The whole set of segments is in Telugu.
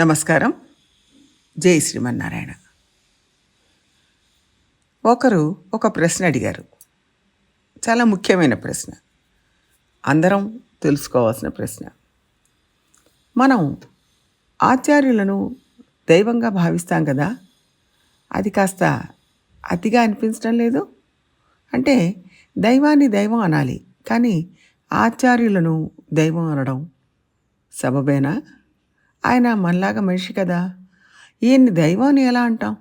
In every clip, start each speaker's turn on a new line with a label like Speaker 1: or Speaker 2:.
Speaker 1: నమస్కారం. జై శ్రీమన్నారాయణ. ఒకరు ఒక ప్రశ్న అడిగారు. చాలా ముఖ్యమైన ప్రశ్న. అందరం తెలుసుకోవాల్సిన ప్రశ్న. మనం ఆచార్యులను దైవంగా భావిస్తాం కదా? అది కాస్త అతిగా అనిపించడం లేదు? అంటే దైవాన్ని దైవం అనాలి కానీ ఆచార్యులను దైవం అనడం సబబేనా? ఆయన మనలాగా మనిషి కదా. ఈయన్ని దైవాన్ని ఎలా అంటాం?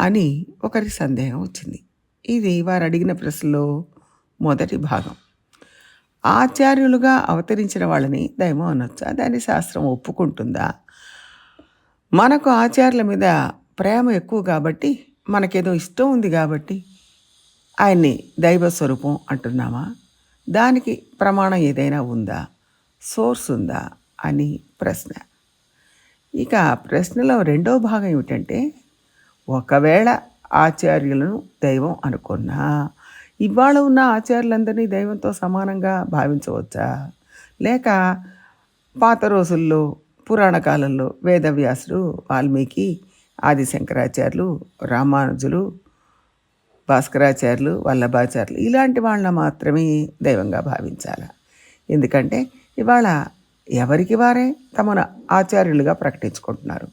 Speaker 1: అని ఒకరి సందేహం వచ్చింది. ఇది వారు అడిగిన ప్రశ్నలో మొదటి భాగం. ఆచార్యులుగా అవతరించిన వాళ్ళని దైవం అనొచ్చా? దాని శాస్త్రం ఒప్పుకుంటుందా? మనకు ఆచార్యుల మీద ప్రేమ ఎక్కువ కాబట్టి మనకేదో ఇష్టం ఉంది కాబట్టి ఆయన్ని దైవ స్వరూపం అంటున్నామా? దానికి ప్రమాణం ఏదైనా ఉందా? సోర్స్ ఉందా? అని ప్రశ్న. ఇక ప్రశ్నలో రెండో భాగం ఏమిటంటే ఒకవేళ ఆచార్యులను దైవం అనుకున్నా ఇవాళ ఉన్న ఆచార్యులందరినీ దైవంతో సమానంగా భావించవచ్చా? లేక పాత రోజుల్లో పురాణ కాలంలో వేదవ్యాసుడు వాల్మీకి ఆదిశంకరాచార్యులు రామానుజులు భాస్కరాచార్యులు వల్లభాచార్యులు ఇలాంటి వాళ్ళని మాత్రమే దైవంగా భావించాలి? ఎందుకంటే ఇవాళ ఎవరికి వారే తమను ఆచార్యులుగా ప్రకటించుకుంటున్నారు.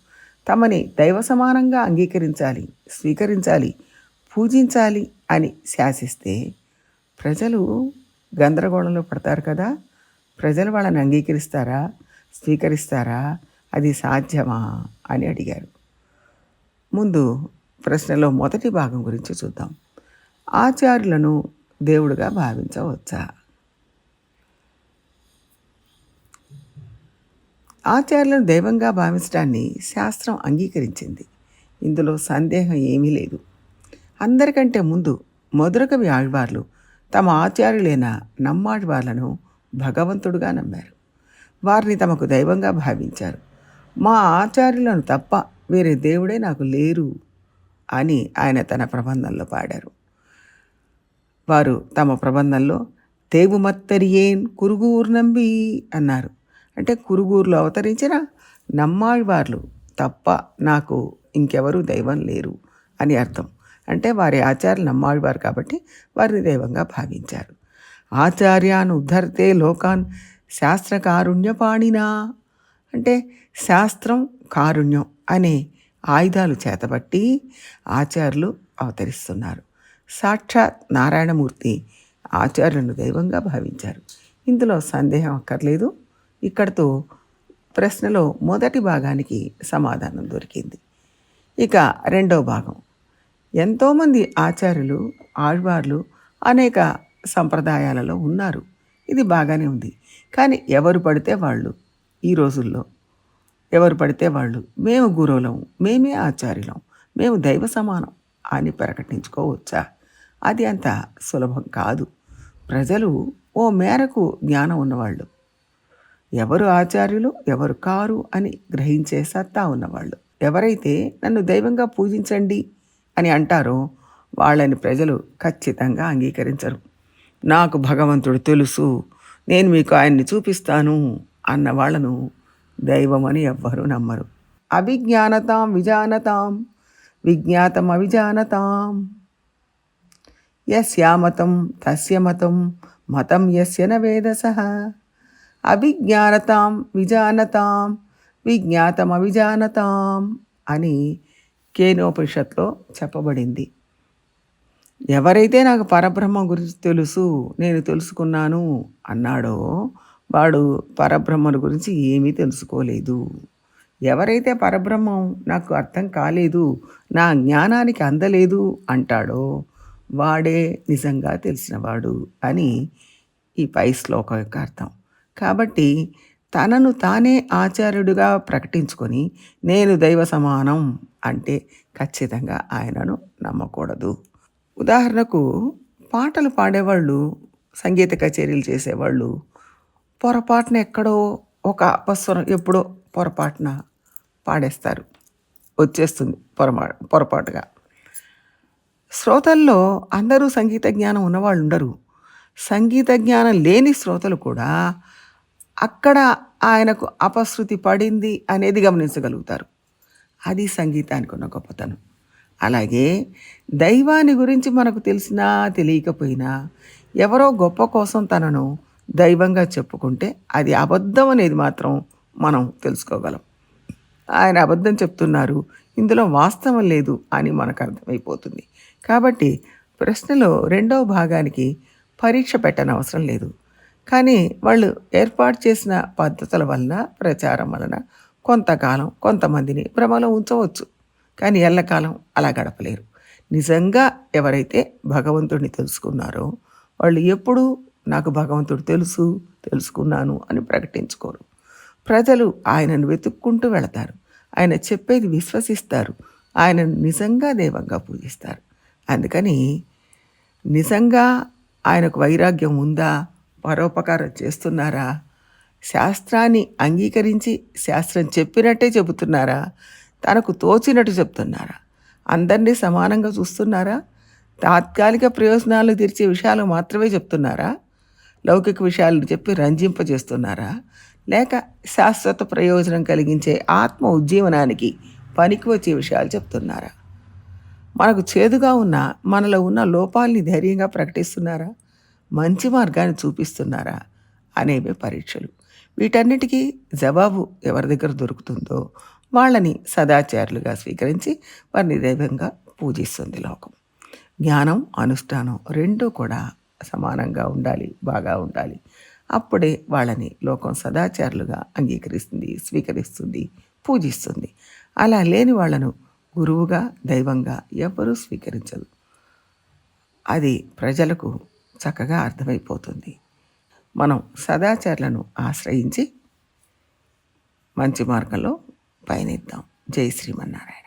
Speaker 1: తమని దైవ సమానంగా అంగీకరించాలి స్వీకరించాలి పూజించాలి అని శాసిస్తే ప్రజలు గందరగోళంలో పడతారు కదా. ప్రజలు వాళ్ళని అంగీకరిస్తారా స్వీకరిస్తారా అది సాధ్యమా అని అడిగారు. ముందు ప్రశ్నలో మొదటి భాగం గురించి చూద్దాం. ఆచార్యులను దేవుడుగా భావించవచ్చా? ఆచార్యులను దైవంగా భావించడాన్ని శాస్త్రం అంగీకరించింది. ఇందులో సందేహం ఏమీ లేదు. అందరికంటే ముందు మధురకవి ఆళ్వార్లు తమ ఆచార్యులైన నమ్మాళ్వార్లను భగవంతుడుగా నమ్మారు. వారిని తమకు దైవంగా భావించారు. మా ఆచార్యులను తప్ప వేరే దేవుడే నాకు లేరు అని ఆయన తన ప్రబంధంలో పాడారు. వారు తమ ప్రబంధంలో తేవుమత్తరియేన్ కురుగురు నంబి అన్నారు. అంటే కురుగురులో అవతరించిన నమ్మాళ్వార్లు తప్ప నాకు ఇంకెవరూ దైవం లేరు అని అర్థం. అంటే వారి ఆచార్యులు నమ్మాళ్వారు కాబట్టి వారిని దైవంగా భావించారు. ఆచార్యాన్ ఉద్ధర్తే లోకాన్ శాస్త్ర కారుణ్యపాణినా అంటే శాస్త్రం కారుణ్యం అనే ఆయుధాలు చేతబట్టి ఆచార్యులు అవతరిస్తున్నారు. సాక్షాత్ నారాయణమూర్తి ఆచార్యులను దైవంగా భావించారు. ఇందులో సందేహం అక్కర్లేదు. ఇక్కడతో ప్రశ్నలో మొదటి భాగానికి సమాధానం దొరికింది. ఇక రెండవ భాగం. ఎంతోమంది ఆచార్యులు ఆళ్వార్లు అనేక సంప్రదాయాలలో ఉన్నారు. ఇది బాగానే ఉంది. కానీ ఎవరు పడితే వాళ్ళు ఈ రోజుల్లో. ఎవరు పడితే వాళ్ళు మేము గురువులం మేమే ఆచార్యులం మేము దైవ సమానం అని ప్రకటించుకోవచ్చా? అది అంత సులభం కాదు. ప్రజలు ఓ మేరకు జ్ఞానం ఉన్నవాళ్ళు. ఎవరు ఆచార్యులు ఎవరు కారు అని గ్రహించే సత్తా ఉన్నవాళ్ళు. ఎవరైతే నన్ను దైవంగా పూజించండి అని అంటారో వాళ్ళని ప్రజలు ఖచ్చితంగా అంగీకరించరు. నాకు భగవంతుడు తెలుసు నేను మీకు ఆయన్ని చూపిస్తాను అన్న వాళ్ళను దైవమని ఎవ్వరూ నమ్మరు. అభిజ్ఞానతాం విజానతాం విజ్ఞాతం అవిజానతాం. యస్యామతం తస్య మతం మతం యస్య వేదస అభిజ్ఞానతాం విజానతాం విజ్ఞాతం అవిజానతాం అని కేనోపనిషత్లో చెప్పబడింది. ఎవరైతే నాకు పరబ్రహ్మ గురించి తెలుసు నేను తెలుసుకున్నాను అన్నాడో వాడు పరబ్రహ్మను గురించి ఏమీ తెలుసుకోలేదు. ఎవరైతే పరబ్రహ్మం నాకు అర్థం కాలేదు నా జ్ఞానానికి అందలేదు అంటాడో వాడే నిజంగా తెలిసినవాడు అని ఈ పై శ్లోకం యొక్క అర్థం. కాబట్టి తనను తానే ఆచార్యుడిగా ప్రకటించుకొని నేను దైవ సమానం అంటే ఖచ్చితంగా ఆయనను నమ్మకూడదు. ఉదాహరణకు పాటలు పాడేవాళ్ళు సంగీత కచేరీలు చేసేవాళ్ళు పొరపాటున ఎక్కడో ఒక అపస్వరం ఎప్పుడో పొరపాటున పాడేస్తారు. వచ్చేస్తుంది పొరపా పొరపాటుగా. శ్రోతల్లో అందరూ సంగీత జ్ఞానం ఉన్నవాళ్ళు ఉండరు. సంగీత జ్ఞానం లేని శ్రోతలు కూడా అక్కడ ఆయనకు అపశృతి పడింది అనేది గమనించగలుగుతారు. అది సంగీతానికి ఉన్న గొప్పతనం. అలాగే దైవాన్ని గురించి మనకు తెలిసినా తెలియకపోయినా ఎవరో గొప్ప కోసం తనను దైవంగా చెప్పుకుంటే అది అబద్ధం అనేది మాత్రం మనం తెలుసుకోగలం. ఆయన అబద్ధం చెప్తున్నారు ఇందులో వాస్తవం లేదు అని మనకు అర్థమైపోతుంది. కాబట్టి ప్రశ్నలో రెండవ భాగానికి పరీక్ష పెట్టనవసరం లేదు. కానీ వాళ్ళు ఏర్పాటు చేసిన పద్ధతుల వలన ప్రచారం వలన కొంతకాలం కొంతమందిని భ్రమలో ఉంచవచ్చు. కానీ ఎల్లకాలం అలా గడపలేరు. నిజంగా ఎవరైతే భగవంతుడిని తెలుసుకున్నారో వాళ్ళు ఎప్పుడూ నాకు భగవంతుడు తెలుసు తెలుసుకున్నాను అని ప్రకటించుకోరు. ప్రజలు ఆయనను వెతుక్కుంటూ వెళతారు. ఆయన చెప్పేది విశ్వసిస్తారు. ఆయనను నిజంగా దైవంగా పూజిస్తారు. అందుకని నిజంగా ఆయనకు వైరాగ్యం ఉందా? పరోపకారం చేస్తున్నారా? శాస్త్రాన్ని అంగీకరించి శాస్త్రం చెప్పినట్టే చెబుతున్నారా? తనకు తోచినట్టు చెప్తున్నారా అందరినీ సమానంగా చూస్తున్నారా? తాత్కాలిక ప్రయోజనాలు తీర్చే విషయాలు మాత్రమే చెప్తున్నారా లౌకిక విషయాలు చెప్పి రంజింపజేస్తున్నారా? లేక శాశ్వత ప్రయోజనం కలిగించే ఆత్మ ఉజ్జీవనానికి పనికి వచ్చే విషయాలు చెప్తున్నారా మనకు చేదుగా ఉన్న మనలో ఉన్న లోపాలని ధైర్యంగా ప్రకటిస్తున్నారా? మంచి మార్గాన్ని చూపిస్తున్నారా అనేవి పరీక్షలు. వీటన్నిటికీ జవాబు ఎవరి దగ్గర దొరుకుతుందో వాళ్ళని సదాచారులుగా స్వీకరించి వారిని దైవంగా పూజిస్తుంది లోకం. జ్ఞానం అనుష్ఠానం రెండూ కూడా సమానంగా ఉండాలి బాగా ఉండాలి. అప్పుడే వాళ్ళని లోకం సదాచారులుగా అంగీకరిస్తుంది స్వీకరిస్తుంది పూజిస్తుంది. అలా లేని వాళ్ళను గురువుగా దైవంగా ఎవరూ స్వీకరించదు అది ప్రజలకు చక్కగా అర్థమైపోతుంది. మనం సదాచారులను ఆశ్రయించి మంచి మార్గంలో పయనిద్దాం. జై శ్రీమన్నారాయణ.